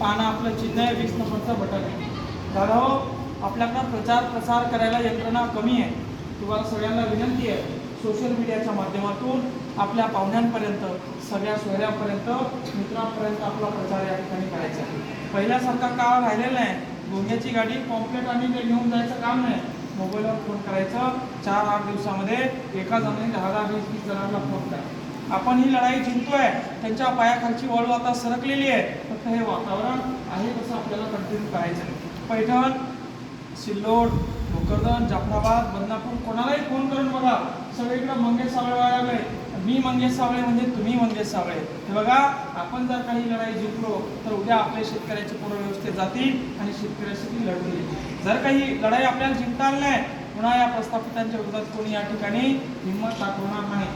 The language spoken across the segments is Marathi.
पाहणं आपलं चिन्ह आहे वीस नंबरचं बटन. आहे दादा हो आपल्याकडं प्रचार प्रसार करायला यंत्रणा कमी आहे. तुम्हाला सगळ्यांना विनंती आहे सोशल मीडियाच्या माध्यमातून आपल्या पाहुण्यांपर्यंत सगळ्या सोयऱ्यांपर्यंत मित्रांपर्यंत आपला प्रचार या ठिकाणी करायचा आहे. पहिल्यासारखा काळ राहिलेला आहे गोंग्याची गाडी पॉम्पलेट आणि ते घेऊन जायचं काम नाही. मोबाईलवर फोन करायचं चार आठ दिवसामध्ये एका जणांनी दहा दहा वीस वीस जणांना आपण ही लढाई जिंकतोय त्यांच्या पायाखालची वळू आता सरकलेली आहे फक्त हे वातावरण आहे तसं आपल्याला कंटिन्यू करायचं आहे. पैठण सिल्लोड भोकरदन जाफराबाद बदनापूर कोणालाही फोन करून बघा. सगळीकडे मंगेश सावळे वाळावे मी मंगेश सावळे म्हणजे तुम्ही मंगेश सावळे. हे बघा आपण जर काही लढाई जिंकलो तर उद्या आपल्या शेतकऱ्याचे पूर्वव्यवस्थेत जातील आणि शेतकऱ्यासाठी येईल जर काही लढाई आपल्याला जिंकता आली नाही पुन्हा या प्रस्थापितांच्या विरोधात कोणी या ठिकाणी हिंमत दाखवणार नाही.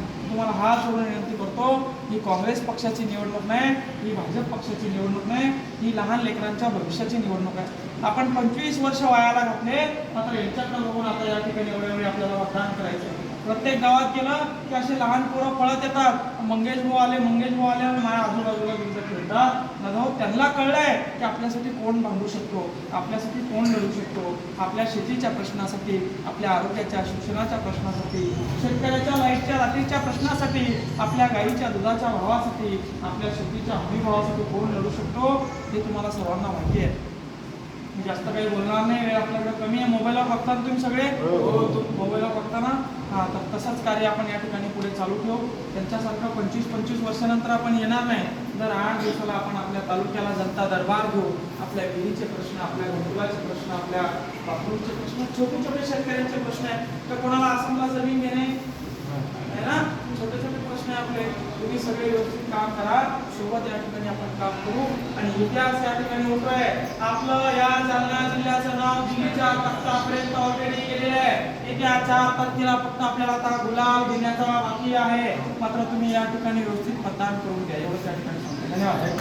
हात जोडून विनंती करतो ही काँग्रेस पक्षाची निवडणूक नाही ही भाजप पक्षाची निवडणूक नाही ही लहान लेकरांच्या भविष्याची निवडणूक आहे आपण पंचवीस वर्ष वयाला घातले मात्र यांच्याकडे बघून आता या ठिकाणी एवढ्या वेळी आपल्याला मतदान आहे. प्रत्येक गावात गेलं की असे लहान पोरं पळत येतात. मंगेश भाऊ आले मंगेश भाऊ आले माझ्या आजूबाजूला तुमचं फिरतात दादा हो त्यांना कळलंय की आपल्यासाठी कोण बांधू शकतो आपल्यासाठी कोण लढू शकतो आपल्या शेतीच्या प्रश्नासाठी आपल्या आरोग्याच्या शिक्षणाच्या प्रश्नासाठी शेतकऱ्याच्या लाईटच्या रात्रीच्या प्रश्नासाठी आपल्या गाईच्या दुधाच्या भावासाठी आपल्या शेतीच्या हमी भावासाठी कोण लढू शकतो हे तुम्हाला सर्वांना माहिती आहे. मी जास्त काही बोलणार नाही वेळ आपल्याकडे कमी आहे. मोबाईलवर बघता ना तुम्ही सगळे? ना हां. तर तसंच कार्य आपण या ठिकाणी पुढे चालू ठेवू. त्यांच्यासारखं पंचवीस पंचवीस वर्षानंतर आपण येणार नाही. दर आठ दिवसाला आपण आपल्या तालुक्याला जनता दरबार घेऊ आपल्या विहिरीचे प्रश्न आपल्या घरकुलाचे प्रश्न आपल्या बाथरूमचे प्रश्न छोटे छोटे शेतकऱ्यांचे प्रश्न आहेत. तर कोणाला आसामला जमीन घेणे? आहे ना? छोटे छोटे प्रश्न आहे आपले. तुम्ही सगळे व्यवस्थित काम करा. सोबत या ठिकाणी आपण काम करू. आणि इतिहास या ठिकाणी होतोय आपलं या जालना जिल्ह्याचं नाव दिल्लीच्या तख्तापर्यंत ऑलरेडी गेलेलं आहे. येत्या चार तारखेला फक्त आपल्याला आता गुलाब देण्याचा बाकी आहे. मात्र तुम्ही या ठिकाणी व्यवस्थित मतदान करून घ्या. एवढंच या ठिकाणी धन्यवाद.